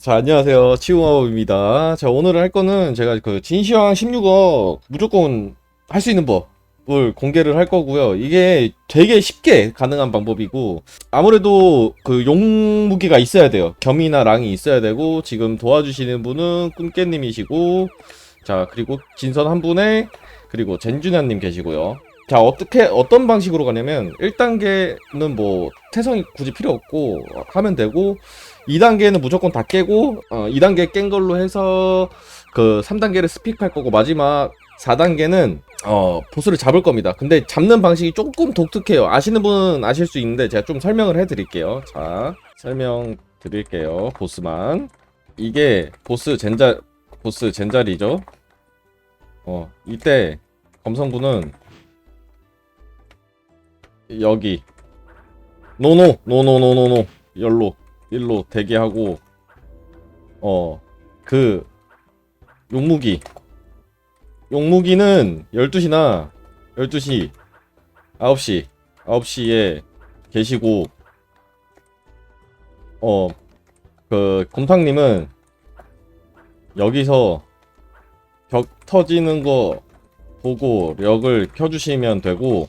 자, 안녕하세요. 치우마법입니다. 자, 오늘 할 거는 제가 그 진시황 16억 무조건 할 수 있는 법을 공개를 할 거고요. 이게 되게 쉽게 가능한 방법이고, 아무래도 그 용무기가 있어야 돼요. 겸이나 랑이 있어야 되고, 지금 도와주시는 분은 꿈깨님이시고, 자, 그리고 진선 한 분에, 그리고 젠주냐님 계시고요. 자, 어떻게, 어떤 방식으로 가냐면, 1단계는 뭐, 태성이 굳이 필요 없고, 하면 되고, 2단계는 무조건 다 깨고 어, 2단계 깬 걸로 해서 그 3단계를 스픽할 거고 마지막 4단계는 어, 보스를 잡을 겁니다. 근데 잡는 방식이 조금 독특해요. 아시는 분은 아실 수 있는데 제가 좀 설명을 해 드릴게요. 자, 설명 드릴게요. 보스만. 이게 보스 젠자 보스 젠자리죠. 어, 이때 검성군은 여기. 노노 노노노노노 열로 일로 대기하고 어 그 용무기. 용무기는 12시나 12시 9시 9시에 계시고 어 그 곰탕님은 여기서 벽 터지는 거 보고 력을 켜주시면 되고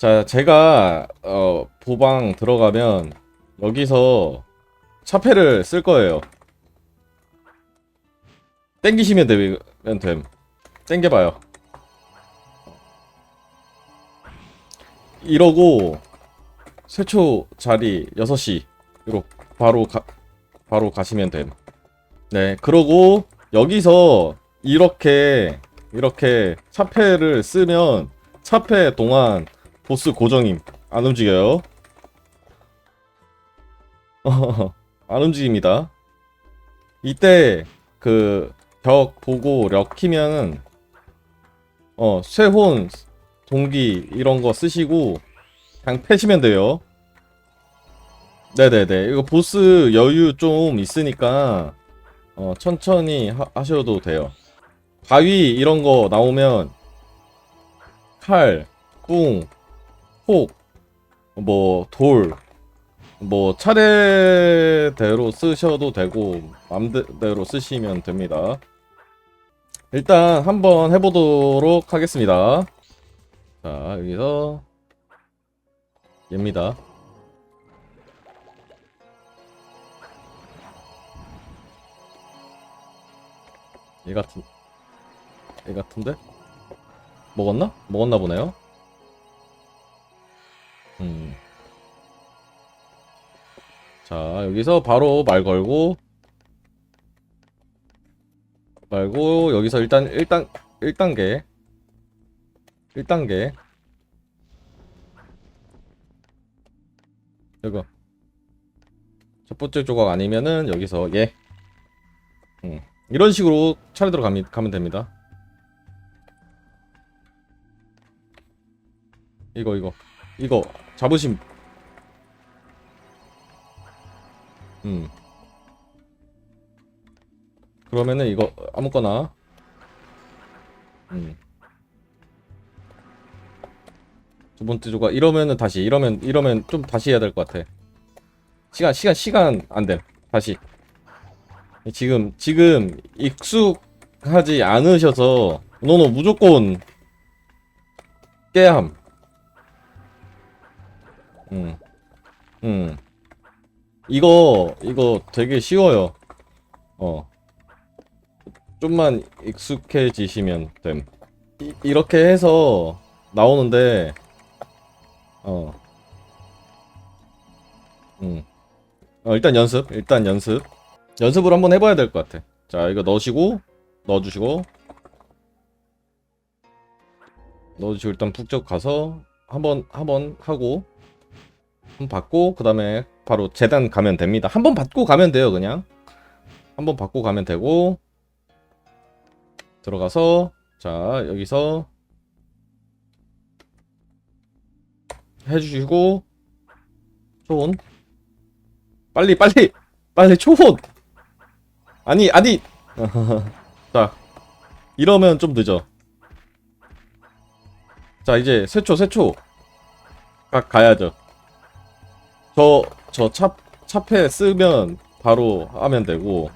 자 제가 어 보방 들어가면 여기서 차패를 쓸 거예요. 땡기시면 되면 됨. 땡겨봐요. 이러고 최초 자리 6시로 바로 가, 바로 가시면 됨. 네, 그러고 여기서 이렇게 이렇게 차패를 쓰면 차패 동안 보스 고정임 안 움직여요. 안 움직입니다. 이때 그 벽 보고 력 키면은 어 쇠혼 동기 이런 거 쓰시고 그냥 패시면 돼요. 네네네 이거 보스 여유 좀 있으니까 어 천천히 하, 하셔도 돼요. 바위 이런 거 나오면 칼, 뿡, 혹, 뭐 돌, 뭐 차례대로 쓰셔도 되고 맘대로 쓰시면 됩니다. 일단 한번 해보도록 하겠습니다. 자 여기서 얘입니다. 얘 같은 얘 같은데 먹었나? 먹었나 보네요. 자, 여기서 바로 말 걸고 말고 여기서 일단 1단 1단계. 1단계. 이거. 첫 번째 조각 아니면은 여기서 얘 음. 이런 식으로 차례대로 가면 됩니다. 이거 이거. 이거. 잡으심 음. 그러면은 이거 아무거나 음. 두 번째 조각 이러면은 다시 이러면 이러면 좀 다시 해야 될 것 같아. 시간 시간 시간 안 돼. 다시. 지금 지금 익숙하지 않으셔서 노노 무조건 깨야 함. 음. 음. 이거 이거 되게 쉬워요. 어. 좀만 익숙해지시면 됨. 이, 이렇게 해서 나오는데 어. 음. 어, 일단 연습. 일단 연습. 연습을 한번 해봐야 될 것 같아. 자, 이거 넣으시고 넣어주시고 넣어주시고 일단 북적 가서 한번 한번 하고 한번 받고 그 다음에 바로 재단 가면 됩니다. 한 번 받고 가면 돼요, 그냥. 한 번 받고 가면 되고. 들어가서 자 여기서 해주시고 초혼. 빨리 빨리 빨리 초혼! 아니 아니! 자 이러면 좀 늦어. 자 이제 세초 세초. 각 가야죠. 저, 저 차, 차패 쓰면 바로 하면 되고,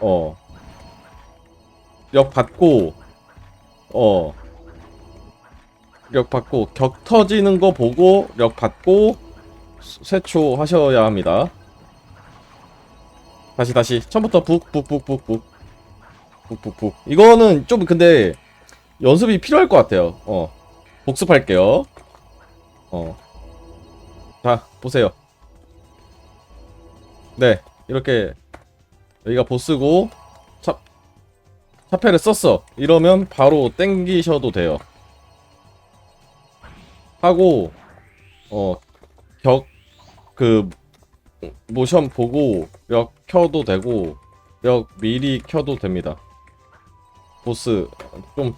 어. 력 받고, 어. 력 받고, 격 터지는 거 보고, 력 받고, 세초 하셔야 합니다. 다시, 다시. 처음부터 북, 북, 북, 북, 북. 북, 북, 북. 이거는 좀 근데, 연습이 필요할 것 같아요. 어. 복습할게요. 어. 자, 보세요. 네, 이렇게 여기가 보스고 차, 차패를 썼어. 이러면 바로 땡기셔도 돼요. 하고 어, 격 그 모션 보고 역 켜도 되고 역 미리 켜도 됩니다. 보스 좀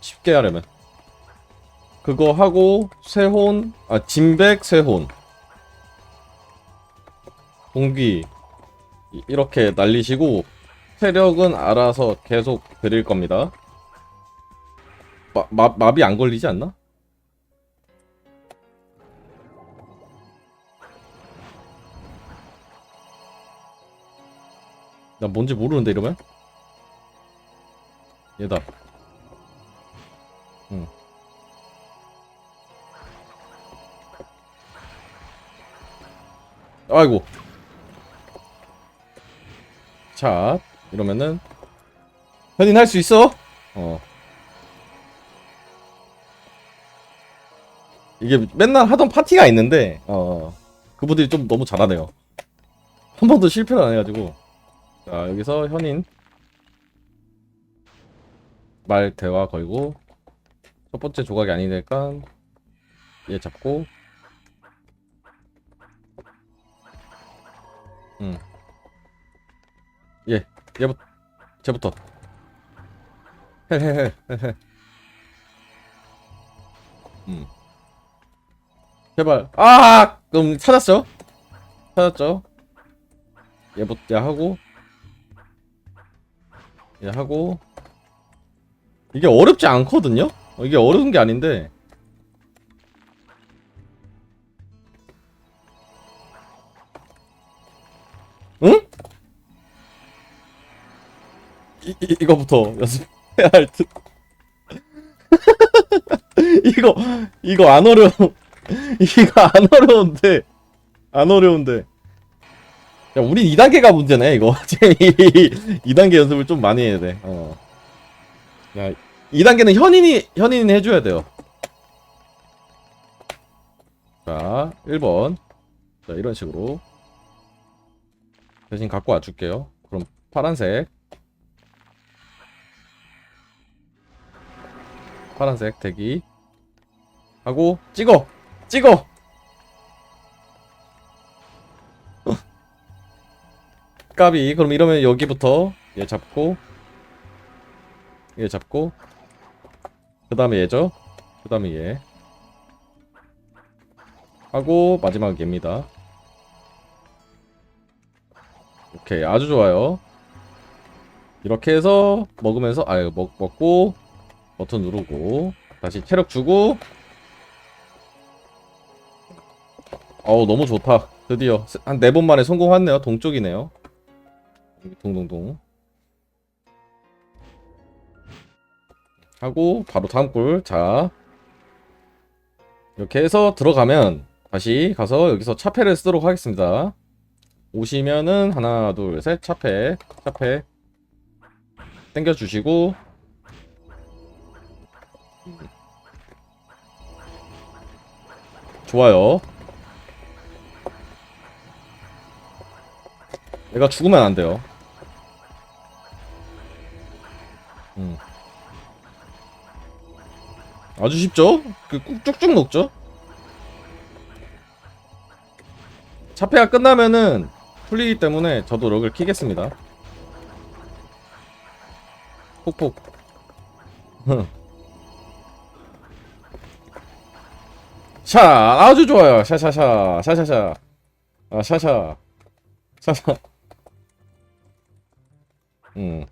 쉽게 하려면 그거 하고 세혼 아 진백 세혼 공기 이- 이렇게 날리시고 체력은 알아서 계속 드릴 겁니다. 마, 마, 마비 안 걸리지 않나? 나 뭔지 모르는데 이러면? 얘다. 응. 아이고. 자, 이러면은 현인 할 수 있어? 어. 이게 맨날 하던 파티가 있는데 어 그분들이 좀 너무 잘하네요. 한 번도 실패를 안 해가지고 자 여기서 현인 말 대화 걸고 첫 번째 조각이 아니니까 얘 잡고 음. 예, 얘부 쟤부터. 헬헬헬 헬헬. 음. 제발. 아! 그럼 찾았죠? 찾았죠? 얘부터 얘 하고 얘 하고 이게 어렵지 않거든요? 어, 이게 어려운 게 아닌데 응? 이, 이, 이거부터 연습해야 할 듯. 이거, 이거 안 어려워. 이거 안 어려운데. 안 어려운데. 야, 우린 2단계가 문제네, 이거. 2단계 연습을 좀 많이 해야 돼. 어. 야, 2단계는 현인이, 현인이 해줘야 돼요. 자, 1번. 자, 이런 식으로. 대신 갖고 와줄게요. 그럼 파란색. 파란색 대기. 하고 찍어! 찍어! 어. 까비. 그럼 이러면 여기부터 얘 잡고 얘 잡고 그 다음에 얘죠? 그 다음에 얘. 하고 마지막 얘입니다. 오케이. 아주 좋아요. 이렇게 해서 먹으면서 아유 먹, 먹고 버튼 누르고 다시 체력 주고. 어우 너무 좋다. 드디어 한 네 번 만에 성공했네요. 동쪽이네요. 동동동 하고 바로 다음 꿀자 이렇게 해서 들어가면 다시 가서 여기서 차패를 쓰도록 하겠습니다. 오시면은 하나 둘 셋 차패 차패. 땡겨주시고 좋아요. 얘가 죽으면 안 돼요. 음. 아주 쉽죠? 그 꾹- 쭉쭉 녹죠? 차폐가 끝나면은 풀리기 때문에 저도 럭을 키겠습니다. 폭폭. 자, 아주 좋아요. 샤샤샤, 샤샤샤, 아 샤샤, 샤샤. 음,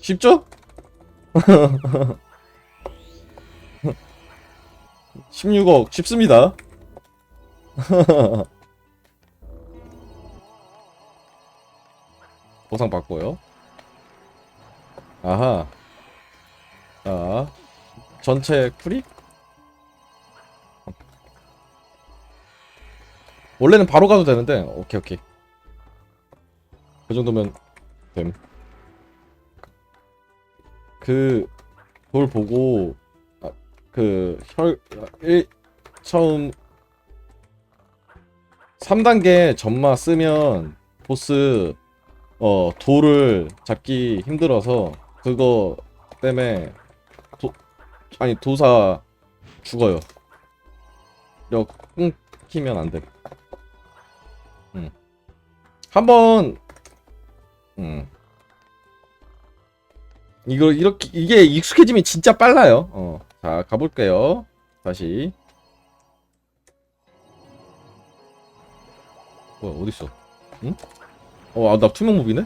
쉽죠? 16억 쉽습니다. 보상 받고요. 아하. 자, 전체 쿨이? 원래는 바로 가도 되는데, 오케이, 오케이. 그 정도면 됨. 그, 그걸 보고, 아, 그, 혈, 일, 처음, 3단계 점마 쓰면, 보스, 어, 돌을 잡기 힘들어서, 그거 때문에, 도, 아니, 도사 죽어요. 력 끊기면 안 돼. 음. 한번, 음. 이거, 이렇게, 이게 익숙해지면 진짜 빨라요. 어. 자, 가볼게요. 다시. 뭐야, 어딨어? 응? 어, 아, 나 투명 몹이네?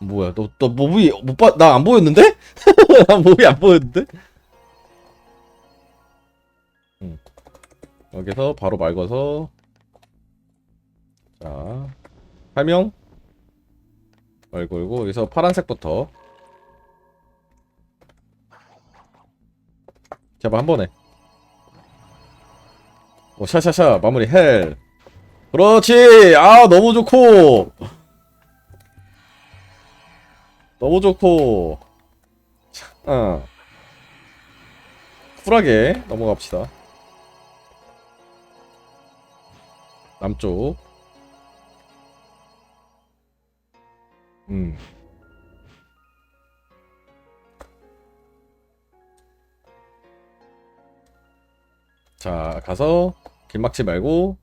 뭐야, 너, 너 몹이, 못 봐, 나 안 보였는데? 나 몹이 안 보였는데? 여기서 바로 말궈서. 자, 설명. 말걸고, 여기서 파란색부터. 제발 한 번에. 오, 샤샤샤, 마무리, 헬. 그렇지! 아, 너무 좋고! 너무 좋고. 자, 어. 쿨하게 넘어갑시다. 남쪽. 음. 자, 가서 길 막지 말고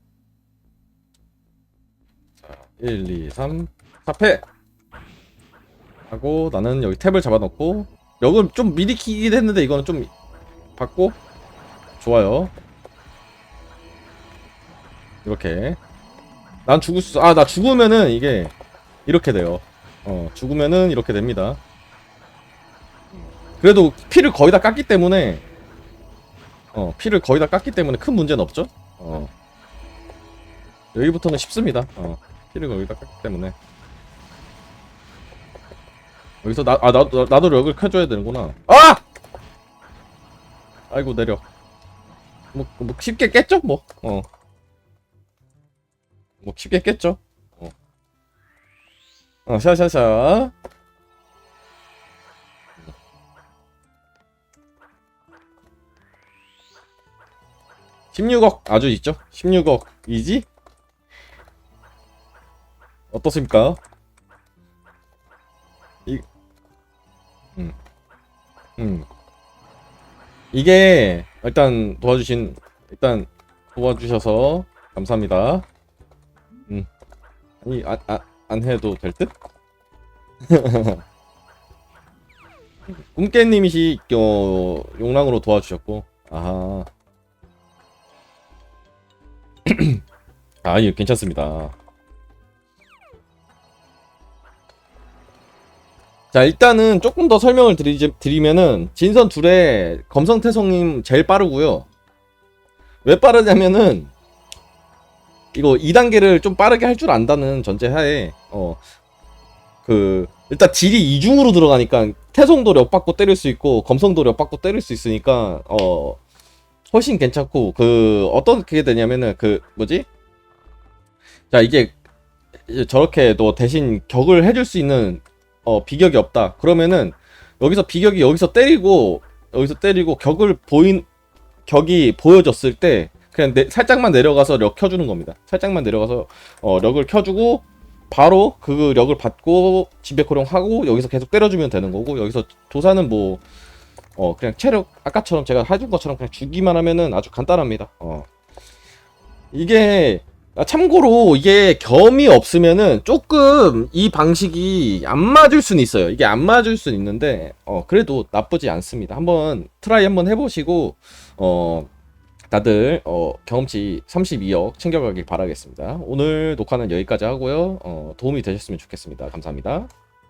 자, 1, 2, 3, 4패! 하고 나는 여기 탭을 잡아놓고 여기는 좀 미리 키긴 했는데 이거는 좀 받고 좋아요 이렇게 난 죽을 수 아 나 죽으면은 이게 이렇게 돼요 어 죽으면은 이렇게 됩니다 그래도 피를 거의 다 깎기 때문에 어 피를 거의 다 깎기 때문에 큰 문제는 없죠 어 여기부터는 쉽습니다 어 피를 거의 다 깎기 때문에 여기서 나, 아, 나도, 나도 력을 켜줘야 되는구나. 아! 아이고, 내려. 뭐, 뭐, 쉽게 깼죠? 뭐, 어. 뭐, 깼죠? 어. 어, 샤샤샤. (16억) 아주 있죠 (16억) 이지 어떻습니까 음. 이게 일단 도와주신 일단 도와주셔서 감사합니다. 음. 아니 안, 안, 안 해도 될 듯? 꿈깨님이시 어, 용랑으로 도와주셨고 아하 아 예, 괜찮습니다. 자 일단은 조금 더 설명을 드리, 드리면은 진선 둘의 검성태성님 제일 빠르고요 왜 빠르냐면은 이거 2단계를 좀 빠르게 할 줄 안다는 전제하에 어 그 일단 딜이 이중으로 들어가니까 태성도 력 받고 때릴 수 있고 검성도 력 받고 때릴 수 있으니까 어 훨씬 괜찮고 그 어떻게 되냐면은 그 뭐지 자 이게 저렇게 또 대신 격을 해줄 수 있는 어, 비격이 없다. 그러면은 여기서 비격이 여기서 때리고 여기서 때리고 격을 보인 격이 보여졌을 때 그냥 내, 살짝만 내려가서 력 켜주는 겁니다. 살짝만 내려가서 어, 력을 켜주고 바로 그 력을 받고 지배코령 하고 여기서 계속 때려주면 되는 거고 여기서 도사는 뭐 어, 그냥 체력 아까처럼 제가 해준 것처럼 그냥 주기만 하면은 아주 간단합니다. 어. 이게 아, 참고로 이게 겸이 없으면은 조금 이 방식이 안 맞을 수는 있어요. 이게 안 맞을 수는 있는데 어 그래도 나쁘지 않습니다. 한번 트라이 한번 해보시고 어 다들 어 경험치 32억 챙겨가길 바라겠습니다. 오늘 녹화는 여기까지 하고요. 어 도움이 되셨으면 좋겠습니다. 감사합니다.